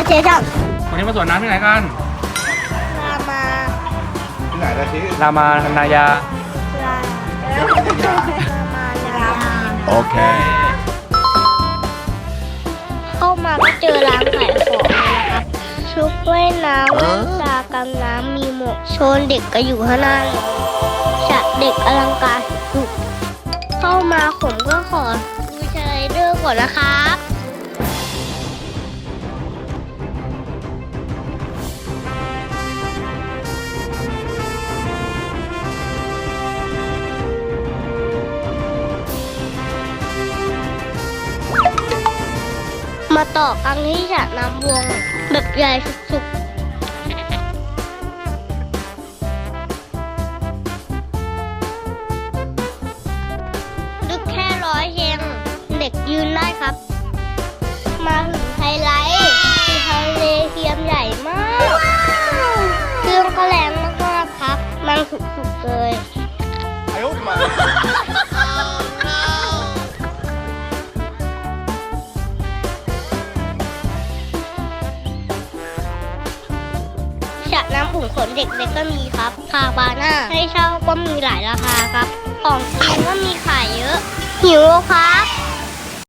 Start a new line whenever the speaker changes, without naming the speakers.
ยเสียช่อง
วันนี้มาสวนน้ำที่ไหนกัน
รามา
ที่ไหนนะชี้
รามาธนายา
ลารามารามา
โอเค
เข้ามาก็เจอร้านขายของนะครับ ชุดว่ายน้ำแว่นตากันน้ำมีหมวกโซนเด็กก็อยู่ข้างหน้าฉากเด็กอลังการสุดๆเข้ามาผมก็ขอดูสไลเดอร์ก่อนนะครับ มาต่อกันที่สระน้ำวงแบบใหญ่สุดๆลึกแค่ร้อยเฮงเด็กยืนได้ครับ มาถึงไฮไลท์คือทะเลเทียมใหญ่มาก เครื่องก็แรงมากๆครับ มันสุดๆเลย
ไอ้โอ้ม
น้ำผงขนเด็กเล็กก็มีครับคาบาน่าให้เช่าก็มีหลายราคาครับ ของกินก็มีขายเยอะ หิวครับ